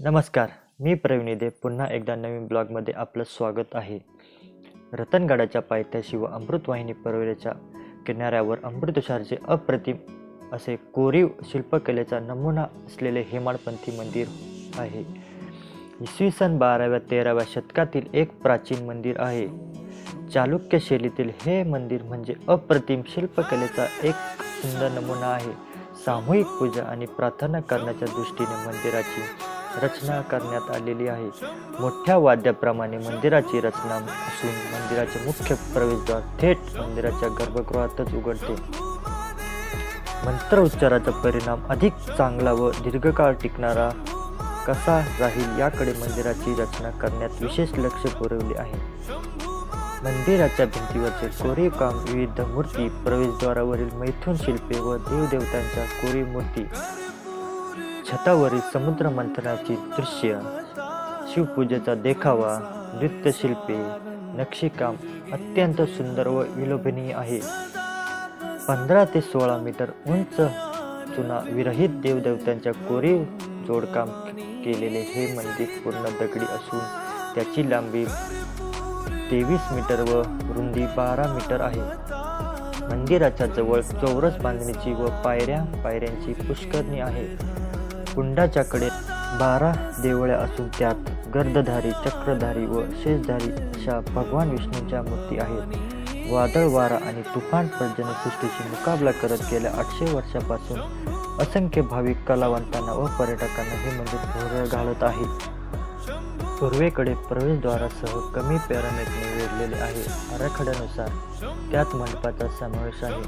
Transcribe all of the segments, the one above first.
नमस्कार मी प्रवीण पुन्हा एकदा नवीन ब्लॉगमध्ये आपलं स्वागत आहे. रतनगडाच्या पायथ्याशी व अमृतवाहिनी परवेच्या किनाऱ्यावर अमृतसरचे अप्रतिम असे कोरीव शिल्पकलेचा नमुना असलेले हेमाडपंथी मंदिर आहे. इसवी सन बाराव्या तेराव्या शतकातील एक प्राचीन मंदिर आहे. चालुक्य शैलीतील हे मंदिर म्हणजे अप्रतिम शिल्पकलेचा एक सुंदर नमुना आहे. सामूहिक पूजा आणि प्रार्थना करण्याच्या दृष्टीने मंदिराची रचना करण्यात आलेली आहे. मोठ्या वाद्याप्रमाणे मंदिराची रचना असून मंदिराचे मुख्य प्रवेशद्वार थेट मंदिराच्या गर्भगृहातच उघडते. मंत्र उच्चाराचा परिणाम अधिक चांगला व दीर्घकाळ टिकणारा कसा राहील याकडे मंदिराची रचना करण्यात विशेष लक्ष पुरवले आहे. मंदिराच्या भिंतीवरचे कोरीव काम विविध मूर्ती प्रवेशद्वारावरील मैथून शिल्पे व देवदेवतांच्या कोरीव मूर्ती छतावरील समुद्र मंथनाची दृश्य शिवपूजेचा देखावा नृत्यशिल्पे नक्षीकाम अत्यंत सुंदर व विलोभनीय आहे. पंधरा ते सोळा मीटर उंच चुना विरहित देवदेवतांच्या कोरीव जोडकाम केलेले हे मंदिर पूर्ण दगडी असून त्याची लांबी तेवीस मीटर व रुंदी बारा मीटर आहे. मंदिराच्या जवळ चौरस बांधणीची व पायऱ्या पायऱ्यांची पुष्करणी आहे. कुंडाच्याकडे बारा देवळ्या असून त्यात गर्दधारी चक्रधारी व शेषधारी अशा भगवान विष्णूंच्या मूर्ती आहेत. वादळ वारा आणि तुफान पर्जनसृष्टीशी मुकाबला करत गेल्या आठशे वर्षापासून असंख्य भाविक कलावंतांना व पर्यटकांना हे मंदिर भोरळ घालत आहे पूर्वेकडे प्रवेशद्वारासह कमी पॅरामेटने वेढलेले आहे. आराखड्यानुसार त्यात मंडपाचा समावेश आहे.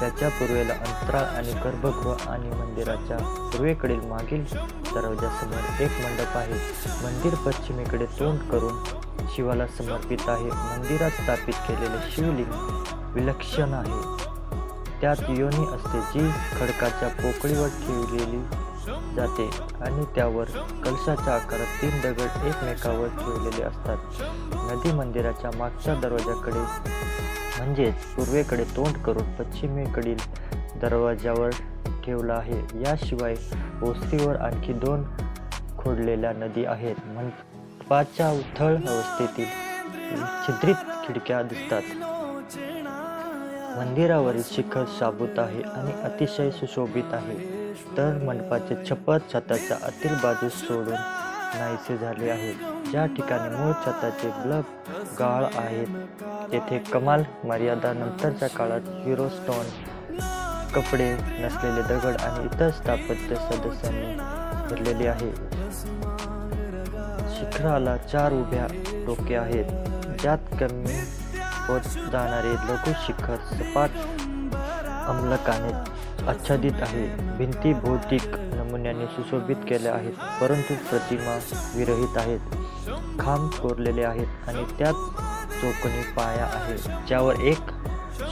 त्याच्या पूर्वेला अंतराळ आणि गर्भगृह आणि मंदिराच्या पूर्वेकडील मागील दरवाजासमोर एक मंडप आहे. मंदिर पश्चिमेकडे तोंड करून शिवाला समर्पित आहे. मंदिरात स्थापित केलेले शिवलिंग विलक्षण आहे. त्यात योनी असते जी खडकाच्या पोकळीवर ठेवलेली जाते आणि त्यावर कलशाच्या आकारात तीन दगड एकमेकावर ठेवलेले असतात. नदी मंदिराच्या मागच्या दरवाजाकडे म्हणजेच पूर्वेकडे तोंड करून पश्चिमेकडील दरवाजावर ठेवला आहे. याशिवाय ओसरीवर आणखी दोन खोडलेल्या नदी आहेत. मंडपाच्या उथळ अवस्थेतील छिद्रित खिडक्या दिसतात. मंदिरावरील शिखर शाबूत आहे आणि अतिशय सुशोभित आहे. तर मंडपाचे छप्पर छताच्या आतील बाजूस सोडून नाहीसे झाले आहे. ज्या ठिकाणी मूळ छताचे ब्लब गाळ आहेत तेथे कमाल मर्यादा नंतरच्या काळात हिरोस्टोन कपडे नसलेले दगड आणि इतर स्थापत्य सदस्यांनी भरलेले आहे. शिखराला चार उभ्या टोके आहेत ज्यात कमी होत जाणारे लघु शिखर सपाट अंमलकाने आच्छादित आहे. भिंती भौतिक नमुन्याने सुशोभित केल्या आहेत परंतु प्रतिमा विरहित आहेत. खांब कोरलेले आहेत आणि त्यात चौकोनी पाया आहे ज्यावर एक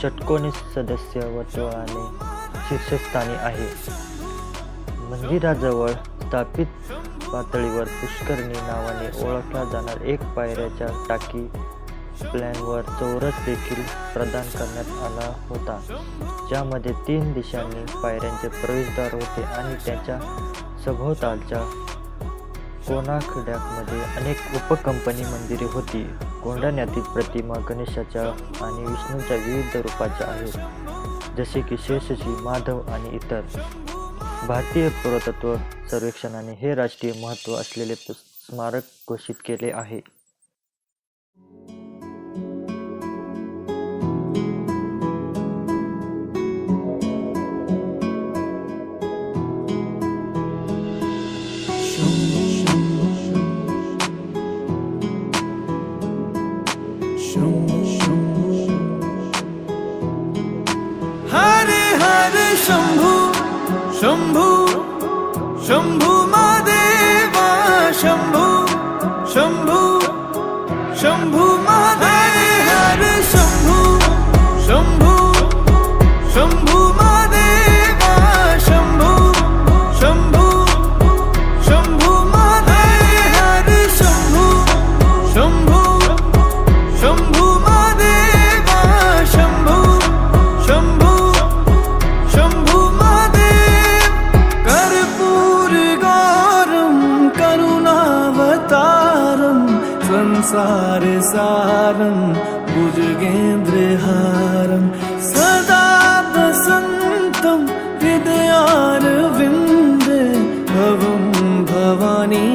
षटकोनी सदस्य वर्तुळाने शीर्षस्थानी आहे. मंदिराजवळ स्थापित पातळीवर पुष्करणी नावाने ओळखला जाणार एक पायऱ्याच्या टाकी प्लॅनवर चौरस देखील प्रदान करण्यात आला होता ज्यामध्ये तीन दिशांनी पायऱ्यांचे प्रवेशद्वार होते आणि त्याच्या सभोवतालच्या कोणाखड्यामध्ये अनेक उपकंपनी मंदिरे होती. कोंढाण्यातील प्रतिमा गणेशाच्या आणि विष्णूच्या विविध रूपाच्या आहेत जसे की शेषजी माधव आणि इतर. भारतीय पुरातत्व सर्वेक्षणाने हे राष्ट्रीय महत्त्व असलेले स्मारक घोषित केले आहे. শম্ভু শম্ভু মাদেবা শম্ভু শম্ভু শম্ভু মাদে হরে শম্ভু শম্ভু শম্ভু सारसारं भुजगेन्द्रहारं सदा वसन्तं हृदयारविन्द भवं भवानी